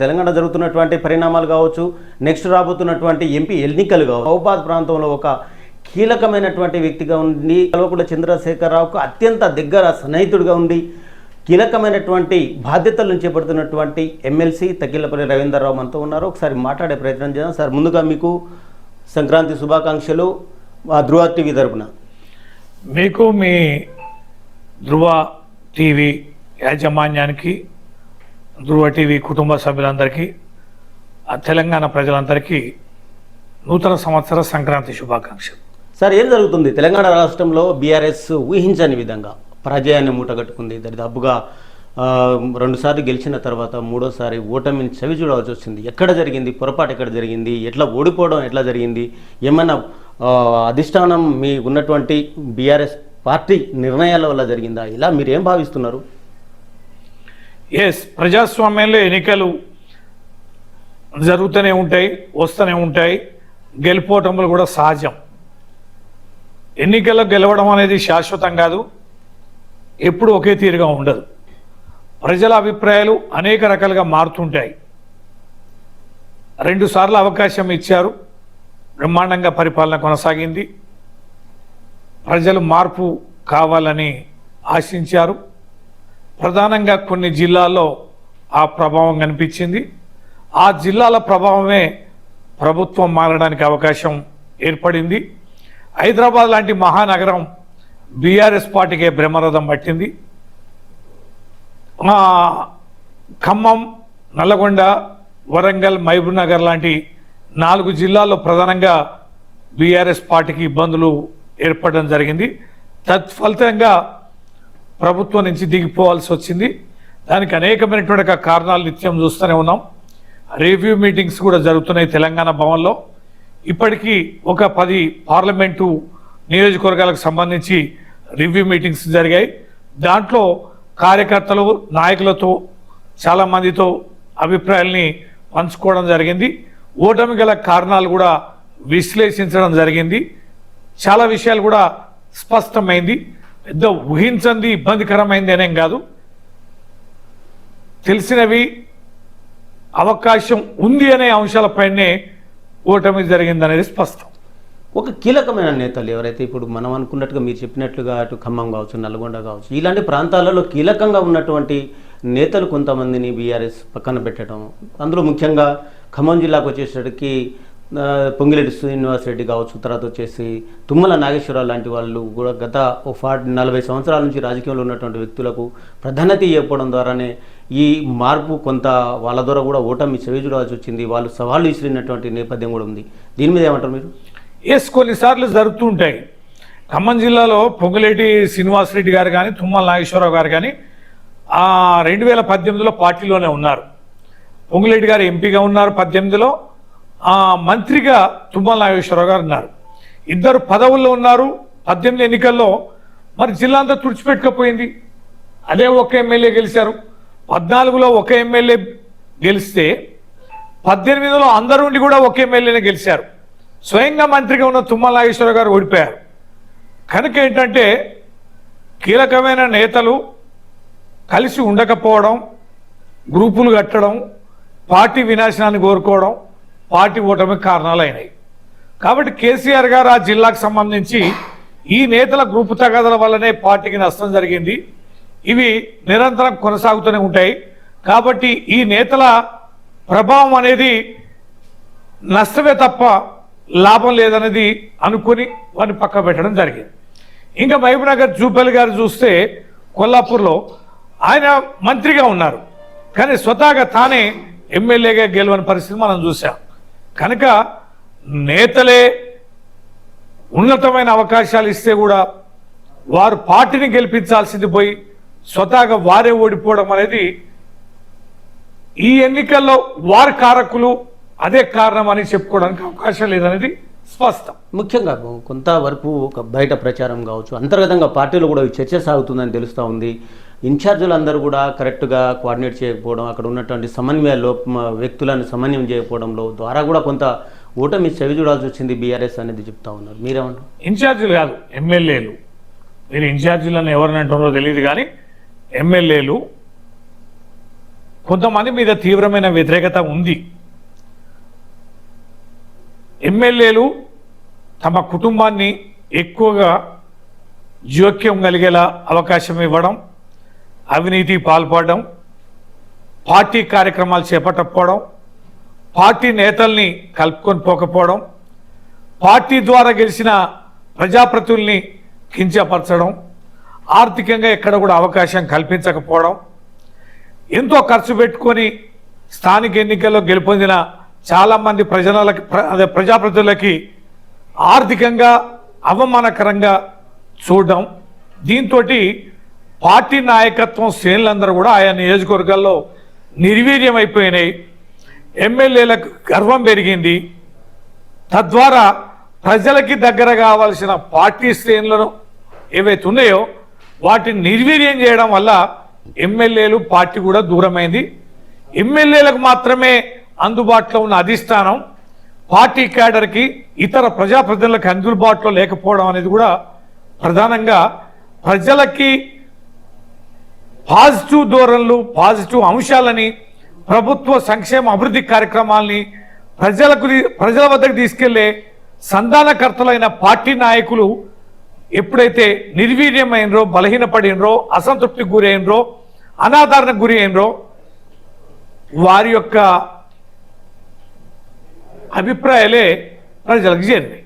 తెలంగాణ జరుగుతున్నటువంటి పరిణామాలు కావచ్చు నెక్స్ట్ రాబోతున్నటువంటి ఎంపీ ఎన్నికలు కావచ్చు. మహబాద్ ప్రాంతంలో ఒక కీలకమైనటువంటి వ్యక్తిగా ఉండి కల్వకుంట్ల చంద్రశేఖరరావుకు అత్యంత దగ్గర స్నేహితుడిగా ఉండి కీలకమైనటువంటి బాధ్యతలను చేపడుతున్నటువంటి ఎమ్మెల్సీ తకిళ్ళపల్లి రవీంద్రరావు మనతో ఉన్నారు. ఒకసారి మాట్లాడే ప్రయత్నం చేద్దాం. సార్ ముందుగా మీకు సంక్రాంతి శుభాకాంక్షలు ధృవ టీవీ తరపున. మీకు మీ ధృవ టీవీ యాజమాన్యానికి ధృవ టీవీ కుటుంబ సభ్యులందరికీ తెలంగాణ ప్రజలందరికీ నూతన సంవత్సర సంక్రాంతి శుభాకాంక్షలు. సార్ ఏం జరుగుతుంది? తెలంగాణ రాష్ట్రంలో బీఆర్ఎస్ ఊహించని విధంగా పరాజయాన్ని మూటగట్టుకుంది. దరిదాపుగా రెండుసార్లు గెలిచిన తర్వాత మూడోసారి ఓటమిని చవి చూడవలసి వచ్చింది. ఎక్కడ జరిగింది? పొరపాటు ఎక్కడ జరిగింది? ఎట్లా ఓడిపోవడం ఎట్లా జరిగింది? ఏమైనా అధిష్టానం మీ ఉన్నటువంటి బీఆర్ఎస్ పార్టీ నిర్ణయాల వల్ల జరిగిందా? ఇలా మీరు ఏం భావిస్తున్నారు? ఎస్ ప్రజాస్వామ్యంలో ఎన్నికలు జరుగుతూనే ఉంటాయి వస్తూనే ఉంటాయి. గెలుపోవటములు కూడా సహజం. ఎన్నికల్లో గెలవడం అనేది శాశ్వతం కాదు ఎప్పుడు ఒకే తీరుగా ఉండదు. ప్రజల అభిప్రాయాలు అనేక రకాలుగా మారుతుంటాయి. రెండు సార్లు అవకాశం ఇచ్చారు బ్రహ్మాండంగా పరిపాలన కొనసాగింది. ప్రజలు మార్పు కావాలని ఆశించారు. ప్రధానంగా కొన్ని జిల్లాల్లో ఆ ప్రభావం కనిపించింది. ఆ జిల్లాల ప్రభావమే ప్రభుత్వం మారడానికి అవకాశం ఏర్పడింది. హైదరాబాద్ లాంటి మహానగరం బీఆర్ఎస్ పార్టీకే బ్రహ్మరథం పట్టింది. ఖమ్మం నల్లగొండ వరంగల్ మహబూబ్ నగర్ లాంటి నాలుగు జిల్లాల్లో ప్రధానంగా బీఆర్ఎస్ పార్టీకి ఇబ్బందులు ఏర్పడడం జరిగింది. తత్ఫలితంగా ప్రభుత్వం నుంచి దిగిపోవాల్సి వచ్చింది. దానికి అనేకమైనటువంటి కారణాలు నిత్యం చూస్తూనే ఉన్నాం. రివ్యూ మీటింగ్స్ కూడా జరుగుతున్నాయి తెలంగాణ భవన్లో. ఇప్పటికీ ఒక పది పార్లమెంటు నియోజకవర్గాలకు సంబంధించి రివ్యూ మీటింగ్స్ జరిగాయి. దాంట్లో కార్యకర్తలు నాయకులతో చాలామందితో అభిప్రాయాల్ని పంచుకోవడం జరిగింది. ఓటమి గల కారణాలు కూడా విశ్లేషించడం జరిగింది. చాలా విషయాలు కూడా స్పష్టమైంది. పెద్ద ఊహించంది ఇబ్బందికరమైంది అనేం కాదు. తెలిసినవి అవకాశం ఉంది అనే అంశాలపైనే ఓటమి జరిగిందనేది స్పష్టం. ఒక కీలకమైన నేతలు ఎవరైతే ఇప్పుడు మనం అనుకున్నట్టుగా మీరు చెప్పినట్లుగా అటు ఖమ్మం కావచ్చు నల్గొండ కావచ్చు ఇలాంటి ప్రాంతాలలో కీలకంగా ఉన్నటువంటి నేతలు కొంతమందిని బీఆర్ఎస్ పక్కన పెట్టడం అందులో ముఖ్యంగా ఖమ్మం జిల్లాకు వచ్చేసరికి పొంగిరెడ్డి శ్రీనివాస్ రెడ్డి కావచ్చు తర్వాత వచ్చేసి తుమ్మల నాగేశ్వరరావు లాంటి వాళ్ళు కూడా గత ఓ ఫార్టీ నలభై సంవత్సరాల నుంచి రాజకీయంలో ఉన్నటువంటి వ్యక్తులకు ప్రాధాన్యత ఇవ్వడం ద్వారానే ఈ మార్పు కొంత వాళ్ళ ద్వారా కూడా ఓటమి చెవి వచ్చింది. వాళ్ళు సవాళ్ళు విసిరినటువంటి నేపథ్యం కూడా ఉంది. దీని మీద ఏమంటారు మీరు? ఎస్ కొన్నిసార్లు జరుగుతుంటాయి ఖమ్మం జిల్లాలో పొంగులేటి శ్రీనివాసరెడ్డి గారు కానీ తుమ్మల నాగేశ్వరరావు గారు కానీ రెండు వేల పద్దెనిమిదిలో పార్టీలోనే ఉన్నారు. పొంగులేటి గారు ఎంపీగా ఉన్నారు పద్దెనిమిదిలో. మంత్రిగా తుమ్మల నాగేశ్వరరావు గారు ఉన్నారు. ఇద్దరు పదవుల్లో ఉన్నారు. పద్దెనిమిది ఎన్నికల్లో మరి జిల్లా అంతా తుడిచిపెట్టుకపోయింది. అదే ఒక ఎమ్మెల్యే గెలిచారు. పద్నాలుగులో ఒక ఎమ్మెల్యే గెలిస్తే పద్దెనిమిదిలో అందరూ ఉండి కూడా ఒక ఎమ్మెల్యేనే గెలిచారు. స్వయంగా మంత్రిగా ఉన్న తుమ్మల నాగేశ్వరరావు గారు ఓడిపోయారు. కనుక ఏంటంటే కీలకమైన నేతలు కలిసి ఉండకపోవడం గ్రూపులు కట్టడం పార్టీ వినాశనాన్ని కోరుకోవడం పార్టీ ఓటమికి కారణాలు అయినాయి కాబట్టి కేసీఆర్ గారు ఆ జిల్లాకు సంబంధించి ఈ నేతల గ్రూపు తగాదల వల్లనే పార్టీకి నష్టం జరిగింది. ఇవి నిరంతరం కొనసాగుతూనే ఉంటాయి. కాబట్టి ఈ నేతల ప్రభావం అనేది నష్టమే తప్ప లాభం లేదనేది అనుకుని వారిని పక్క పెట్టడం జరిగింది. ఇంకా మహబూబ్నగర్ జూపల్లి గారు చూస్తే కొల్లాపూర్లో ఆయన మంత్రిగా ఉన్నారు. కానీ స్వతహాగా తానే ఎమ్మెల్యేగా గెలవని పరిస్థితి మనం చూసాం కనుక నేతలే ఉన్నతమైన అవకాశాలు ఇస్తే కూడా వారు పార్టీని గెలిపించాల్సింది పోయి స్వతహాగా వారే ఓడిపోవడం అనేది ఈ ఎన్నికల్లో వారి కారకులు అదే కారణం అని చెప్పుకోవడానికి అవకాశం లేదనేది స్పష్టం. ముఖ్యంగా కొంతవరకు ఒక బయట ప్రచారం కావచ్చు అంతర్గతంగా పార్టీలో కూడా చర్చ సాగుతుందని తెలుస్తూ ఉంది. ఇన్ఛార్జీలు అందరూ కూడా కరెక్ట్గా కోఆర్డినేట్ చేయకపోవడం అక్కడ ఉన్నటువంటి సమన్వయ లోప వ్యక్తులను సమన్వయం చేయకపోవడంలో ద్వారా కూడా కొంత ఓటమి చెవి చూడాల్సి వచ్చింది బీఆర్ఎస్ అనేది చెప్తా ఉన్నారు. మీరేమంటారు? ఇన్ఛార్జీలు కాదు ఎమ్మెల్యేలు. మీరు ఇన్ఛార్జీలను ఎవరిని అంటున్నారో తెలియదు కానీ ఎమ్మెల్యేలు కొంతమంది మీద తీవ్రమైన వ్యతిరేకత ఉంది. ఎమ్మెల్యేలు తమ కుటుంబాన్ని ఎక్కువగా జోక్యం కలిగేలా అవకాశం ఇవ్వడం అవినీతి పాల్పడడం పార్టీ కార్యక్రమాలు చేపట్టకపోవడం పార్టీ నేతల్ని కలుపుకొని పోకపోవడం పార్టీ ద్వారా గెలిచిన ప్రజాప్రతినిధుల్ని కించపరచడం ఆర్థికంగా ఎక్కడ కూడా అవకాశం కల్పించకపోవడం ఎంతో ఖర్చు పెట్టుకొని స్థానిక ఎన్నికల్లో గెలుపొందిన చాలామంది ప్రజలకి ప్ర- అదే ప్రజాప్రతినిధులకి ఆర్థికంగా అవమానకరంగా చూడడం దీంతో పార్టీ నాయకత్వం శ్రేణులందరూ కూడా ఆయా నియోజకవర్గాల్లో నిర్వీర్యం అయిపోయినాయి ఎమ్మెల్యేలకు గర్వం పెరిగింది. తద్వారా ప్రజలకి దగ్గర కావాల్సిన పార్టీ శ్రేణులను ఏవైతే ఉన్నాయో వాటిని నిర్వీర్యం చేయడం వల్ల ఎమ్మెల్యేలు పార్టీ కూడా దూరమైంది. ఎమ్మెల్యేలకు మాత్రమే అందుబాటులో ఉన్న అధిష్టానం పార్టీ క్యాడర్కి ఇతర ప్రజాప్రతినిధులకు అందుబాటులో లేకపోవడం అనేది కూడా ప్రధానంగా ప్రజలకి పాజిటివ్ ధోరణులు పాజిటివ్ అంశాలని ప్రభుత్వ సంక్షేమ అభివృద్ధి కార్యక్రమాల్ని ప్రజలకు ప్రజల వద్దకు తీసుకెళ్ళే సంధానకర్తలైన పార్టీ నాయకులు ఎప్పుడైతే నిర్వీర్యమైనరో బలహీనపడినరో అసంతృప్తికి గురైనరో అనాదరణకు గురి అయినరో వారి యొక్క అభిప్రాయాలే ప్రజలకు చేరినాయి.